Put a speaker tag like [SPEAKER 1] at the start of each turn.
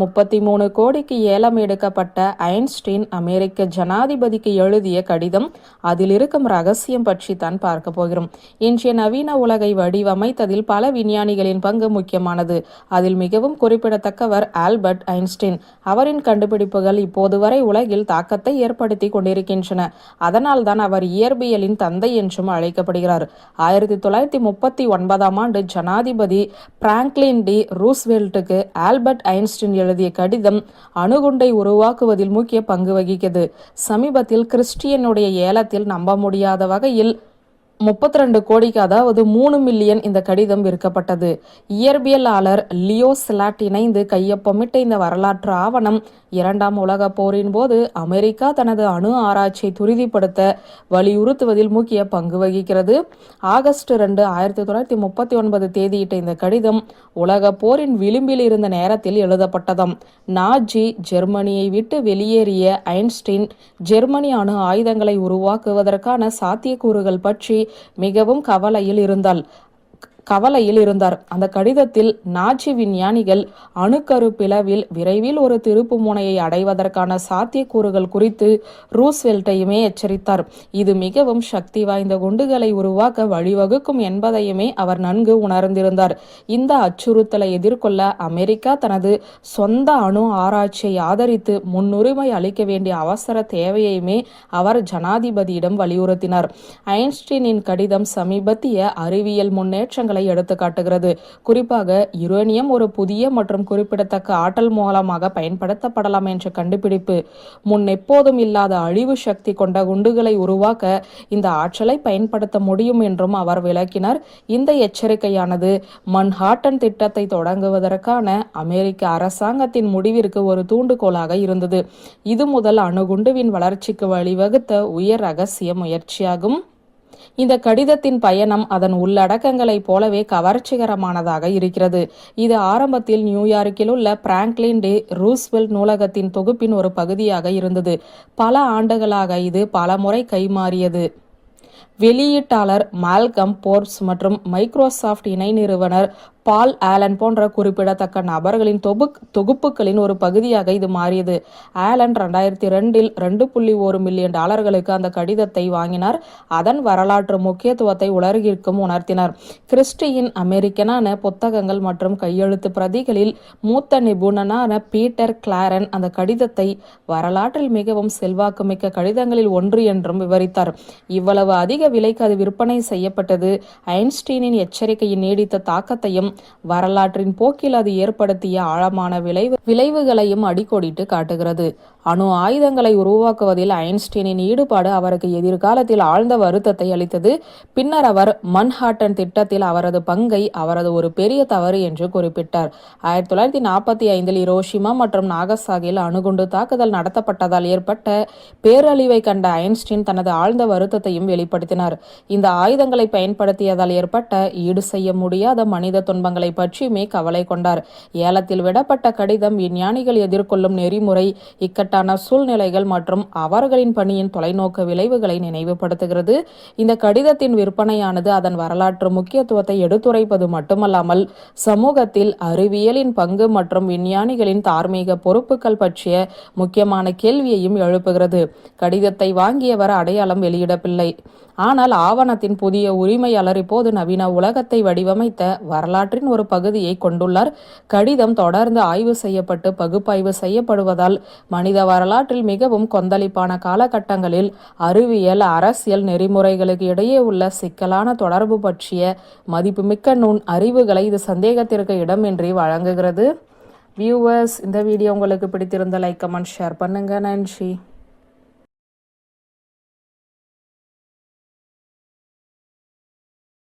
[SPEAKER 1] முப்பத்தி மூணு கோடிக்கு ஏலம் எடுக்கப்பட்ட ஐன்ஸ்டீன் அமெரிக்க ஜனாதிபதிக்கு எழுதிய கடிதம் அதில் இருக்கும் ரகசியம் பற்றி தான் பார்க்க போகிறோம். இன்றைய நவீன உலகை வடிவமைத்ததில் பல விஞ்ஞானிகளின் பங்கு முக்கியமானது. அதில் மிகவும் குறிப்பிடத்தக்கவர் ஆல்பர்ட் ஐன்ஸ்டீன். அவரின் கண்டுபிடிப்புகள் இப்போது வரை உலகில் தாக்கத்தை ஏற்படுத்தி கொண்டிருக்கின்றன. அதனால் தான் அவர் இயற்பியலின் தந்தை என்றும் அழைக்கப்படுகிறார். ஆயிரத்தி தொள்ளாயிரத்தி முப்பத்தி ஒன்பதாம் ஆண்டு ஜனாதிபதி பிராங்க்லின் டி ரூஸ்வெல்ட்டுக்கு ஆல்பர்ட் ஐன்ஸ்டீன் எழுதிய கடிதம் அணுகுண்டை உருவாக்குவதில் முக்கிய பங்கு வகிக்கிறது. சமீபத்தில் கிறிஸ்டியனுடைய ஏலத்தில் நம்ப முடியாத வகையில் முப்பத்தி ரெண்டு கோடிக்கு அதாவது மூணு மில்லியன் இந்த கடிதம் விற்கப்பட்டது. இயற்பியலாளர் லியோ சிலாட் இணைந்து கையொப்பமிட்ட இந்த வரலாற்று ஆவணம் இரண்டாம் உலக போரின் போது அமெரிக்கா தனது அணு ஆராய்ச்சியை துரிதிப்படுத்த வலியுறுத்துவதில் முக்கிய பங்கு வகிக்கிறது. ஆகஸ்ட் ரெண்டு ஆயிரத்தி தொள்ளாயிரத்தி முப்பத்தி ஒன்பது தேதியிட்ட இந்த கடிதம் உலக போரின் விளிம்பில் இருந்த நேரத்தில் எழுதப்பட்டதாம். நாஜி ஜெர்மனியை விட்டு வெளியேறிய ஐன்ஸ்டீன் ஜெர்மனி அணு ஆயுதங்களை உருவாக்குவதற்கான சாத்தியக்கூறுகள் பற்றி மிகவும் கவலையில் இருந்தாள். கவலையில் இருந்தார். அந்த கடிதத்தில் நாச்சி விஞ்ஞானிகள் அணுக்கரு பிளவில் விரைவில் ஒரு திருப்பு முனையை அடைவதற்கான சாத்தியக்கூறுகள் குறித்து ரூஸ்வெல்ட்டையுமே எச்சரித்தார். இது மிகவும் சக்தி வாய்ந்த குண்டுகளை உருவாக்க வழிவகுக்கும் என்பதையுமே அவர் நன்கு உணர்ந்திருந்தார். இந்த அச்சுறுத்தலை எதிர்கொள்ள அமெரிக்கா தனது சொந்த அணு ஆராய்ச்சியை ஆதரித்து முன்னுரிமை அளிக்க வேண்டிய அவசர தேவையுமே அவர் ஜனாதிபதியிடம் வலியுறுத்தினார். ஐன்ஸ்டீனின் கடிதம் சமீபத்திய அறிவியல் முன்னேற்றங்கள் எடுத்து காட்டுகிறது. குறிப்பாக யுரேனியம் ஒரு புதிய மற்றும் குறிப்பிடத்தக்க ஆற்றல் மூலமாக பயன்படுத்தப்படலாம் என்ற கண்டுபிடிப்பு. முன் எப்போதும் இல்லாத அழிவு சக்தி கொண்ட குண்டுகளை உருவாக்க இந்த ஆற்றலை பயன்படுத்த முடியும் என்றும் அவர் விளக்கினார். இந்த எச்சரிக்கையானது மன்ஹாட்டன் திட்டத்தை தொடங்குவதற்கான அமெரிக்க அரசாங்கத்தின் முடிவிற்கு ஒரு தூண்டுகோலாக இருந்தது. இது முதல் அணுகுண்டுவின் வளர்ச்சிக்கு வழிவகுத்த உயர் ரகசிய முயற்சியாகும். இந்த கடிதத்தின் பயணம் அதன் உள்ளடக்கங்களைப் போலவே கவர்ச்சிகரமானதாக இருக்கிறது. இது ஆரம்பத்தில் நியூயார்க்கில் உள்ள பிராங்க்லின் டே ரூஸ்வெல் நூலகத்தின் தொகுப்பின் ஒரு பகுதியாக இருந்தது. பல ஆண்டுகளாக இது பல முறை கைமாறியது. வெளியீட்டாளர் மால்கம் போர்ப்ஸ் மற்றும் மைக்ரோசாஃப்ட் இணை நிறுவனர் பால் ஆலன் போன்ற குறிப்பிடத்தக்க நபர்களின் தொகு தொகுப்புகளின் ஒரு பகுதியாக இது மாறியது. ஆலன் ரெண்டாயிரத்தி ரெண்டில் ரெண்டு புள்ளி ஒரு மில்லியன் டாலர்களுக்கு அந்த கடிதத்தை வாங்கினார். அதன் வரலாற்று முக்கியத்துவத்தை உலகிற்கும் உணர்த்தினார். கிறிஸ்டியின் அமெரிக்கனான புத்தகங்கள் மற்றும் கையெழுத்து பிரதிகளில் மூத்த நிபுணனான பீட்டர் கிளாரன் அந்த கடிதத்தை வரலாற்றில் மிகவும் செல்வாக்குமிக்க கடிதங்களில் ஒன்று என்றும் விவரித்தார். இவ்வளவு அதிக விலைக்கு அது விற்பனை செய்யப்பட்டது. ஐன்ஸ்டீனின் எச்சரிக்கையின் நீடித்த தாக்கத்தையும் வரலாற்றின் போக்கில் அது ஏற்படுத்திய ஆழமான விளைவு விளைவுகளையும் அடிக்கோடிட்டு காட்டுகிறது. அணு ஆயுதங்களை உருவாக்குவதில் ஐன்ஸ்டீனின் ஈடுபாடு அவருக்கு எதிர்காலத்தில் ஆழ்ந்த வருத்தத்தை அளித்தது. பின்னர் அவர் மன்ஹாட்டன் திட்டத்தில் அவரது பங்கை அவரது ஒரு பெரிய தவறு என்று குறிப்பிட்டார். ஆயிரத்தி தொள்ளாயிரத்தி நாற்பத்தி ஐந்தில் இரோஷிமா மற்றும் நாகசாகில் அணுகுண்டு தாக்குதல் நடத்தப்பட்டதால் ஏற்பட்ட பேரழிவை கண்ட ஐன்ஸ்டீன் தனது ஆழ்ந்த வருத்தத்தையும் வெளிப்படுத்தினார். இந்த ஆயுதங்களை பயன்படுத்தியதால் ஏற்பட்ட ஈடு செய்ய முடியாத மனித துன்பங்களை பற்றியுமே கவலை கொண்டார். ஏலத்தில் விடப்பட்ட கடிதம் விஞ்ஞானிகள் எதிர்கொள்ளும் நெறிமுறை இக்கட்டான சூழ்நிலைகள் மற்றும் அவர்களின் பணியின் தொலைநோக்கு விளைவுகளை நினைவுபடுத்துகிறது. இந்த கடிதத்தின் விற்பனையானது அதன் வரலாற்று முக்கியத்துவத்தை எடுத்துரைப்பது மட்டுமல்லாமல் சமூகத்தில் அறிவியலின் பங்கு மற்றும் விஞ்ஞானிகளின் தார்மீக பொறுப்புகள் பற்றிய முக்கியமான கேள்வியையும் எழுப்புகிறது. கடிதத்தை வாங்கியவர் அடையாளம் வெளியிடவில்லை. ஆனால் ஆவணத்தின் புதிய உரிமையாளர் இப்போது நவீன உலகத்தை வடிவமைத்த வரலாற்றின் ஒரு பகுதியை கொண்டுள்ளார். கடிதம் தொடர்ந்து ஆய்வு செய்யப்பட்டு பகுப்பாய்வு செய்யப்படுவதால் மனித வரலாற்றில் மிகவும் கொந்தளிப்பான காலகட்டங்களில் அறிவியல் அரசியல் நெறிமுறைகளுக்கு இடையே உள்ள சிக்கலான தொடர்பு பற்றிய மதிப்புமிக்க நுண் அறிவுகளை இது சந்தேகத்திற்கு இடமின்றி வழங்குகிறது. வியூவர்ஸ் இந்த வீடியோ உங்களுக்கு பிடித்திருந்த லைக் கமெண்ட் ஷேர் பண்ணுங்க. நன்றி.